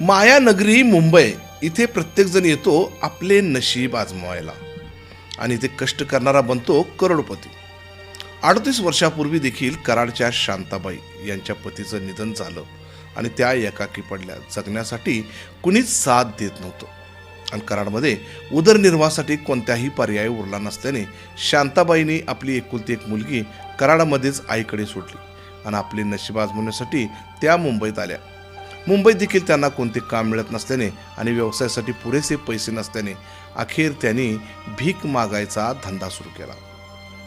मायानगरी मुंबई इथे प्रत्येकजण येतो आपले नशीब आजमावायला. आणि इथे कष्ट करणारा बनतो करोडपती. अडतीस वर्षापूर्वी देखील कराडच्या शांताबाई यांच्या पतीचं निधन झालं. आणि त्या एकाकी पडल्या. जगण्यासाठी कुणीच साथ देत नव्हतं. आणि कराडमध्ये उदरनिर्वाहासाठी कोणत्याही पर्याय उरला नसल्याने शांताबाईने आपली एकुलती एक मुलगी कराडामध्येच आईकडे सोडली. आणि आपले नशीब आजमावण्यासाठी त्या मुंबईत आल्या. मुंबईत देखील त्यांना कोणते काम मिळत नसल्याने आणि व्यवसायासाठी पुरेसे पैसे नसल्याने अखेर त्यांनी भीक मागायचा धंदा सुरू केला.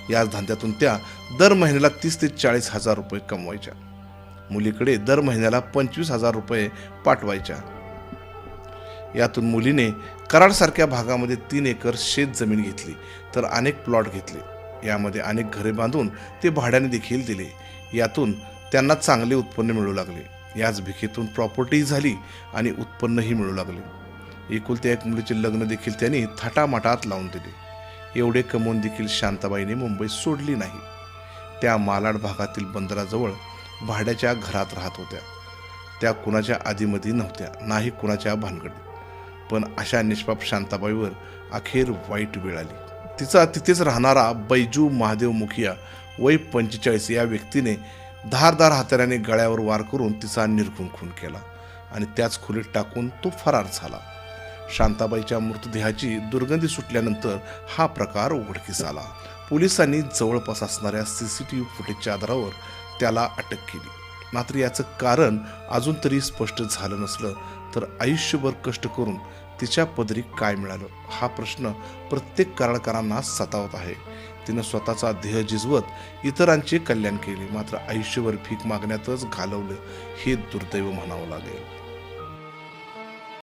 याच धंद्यातून त्या दर महिन्याला तीस ते चाळीस हजार रुपये कमवायच्या. मुलीकडे दर महिन्याला पंचवीस हजार रुपये पाठवायच्या. यातून मुलीने कराडसारख्या भागामध्ये तीन एकर शेत जमीन घेतली तर अनेक प्लॉट घेतले. यामध्ये अनेक घरे बांधून ते भाड्याने देखील दिले. यातून त्यांना चांगले उत्पन्न मिळू लागले. याच भिकेतून प्रॉपर्टी झाली आणि उत्पन्नही मिळू लागले. एकुलत्या एक मुलीचे लग्न देखील त्यांनी थाटामाटात लावून दिले. एवढे कमवून देखील शांताबाईने मुंबई सोडली नाही. त्या मालाड भागातील बंदराजवळ भाड्याच्या घरात राहत होत्या. त्या कुणाच्या आधीमध्ये नव्हत्या नाही कुणाच्या भानगडीत. पण अशा निष्पाप शांताबाईवर अखेर वाईट वेळ आली. तिचा तिथेच राहणारा बैजू महादेव मुखिया वय पंचेचाळीस या व्यक्तीने धारदार हाताऱ्याने गळ्यावर वार करून तिचा निर्घुण खून केला आणि त्याच खोलीत टाकून तो फरार झाला. शांताबाईच्या मृतदेहाची दुर्गंधी सुटल्यानंतर हा प्रकार उघडकीस आला. पोलिसांनी जवळपास असणाऱ्या सी सी टी व्ही फुटेजच्या आधारावर त्याला अटक केली. मात्र याचं कारण अजून तरी स्पष्ट झालं नसलं तर आयुष्यभर कष्ट करून तिच्या पदरी काय मिळालं? हा प्रश्न प्रत्येक कराडकरांना सतावत आहे. तिनं स्वतःचा देह झिजवत इतरांचे कल्याण केले. मात्र आयुष्यभर भीक मागण्यातच घालवलं हे दुर्दैव म्हणावं लागेल.